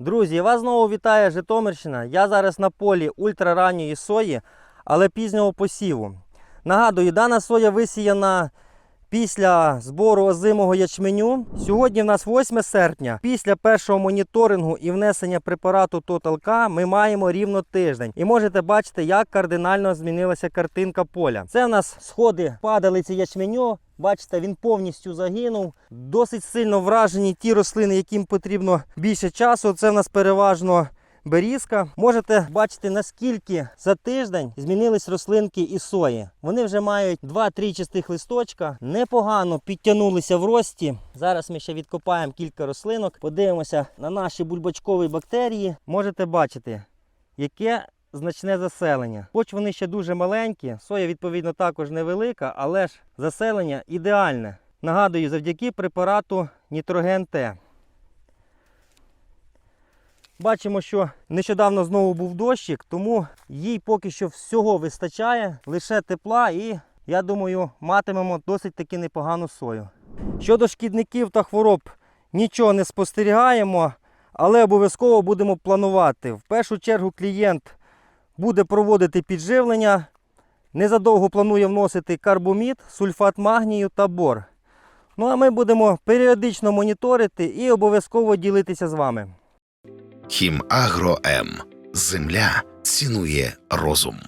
Друзі, вас знову вітає Житомирщина. Я зараз на полі ультраранньої сої, але пізнього посіву. Нагадую, дана соя висіяна після збору озимого ячменю. Сьогодні в нас 8 серпня. Після першого моніторингу і внесення препарату K ми маємо рівно тиждень. І можете бачити, як кардинально змінилася картинка поля. Це в нас сходи падалиці ячменю. Бачите, він повністю загинув. Досить сильно вражені ті рослини, яким потрібно більше часу. Це в нас переважно берізка. Можете бачити, наскільки за тиждень змінились рослинки і сої. Вони вже мають 2-3 чистих листочка, непогано підтягнулися в рості. Зараз ми ще відкопаємо кілька рослинок, подивимося на наші бульбачкові бактерії. Можете бачити, яке значне заселення. Хоч вони ще дуже маленькі, соя відповідно також невелика, але ж заселення ідеальне. Нагадую, завдяки препарату Нітроген Т. Бачимо, що нещодавно знову був дощик, тому їй поки що всього вистачає, лише тепла і, я думаю, матимемо досить таки непогану сою. Щодо шкідників та хвороб нічого не спостерігаємо, але обов'язково будемо планувати. В першу чергу клієнт буде проводити підживлення. Незадовго планує вносити карбомід, сульфат магнію та бор. Ну а ми будемо періодично моніторити і обов'язково ділитися з вами. Хімагро М. Земля цінує розум.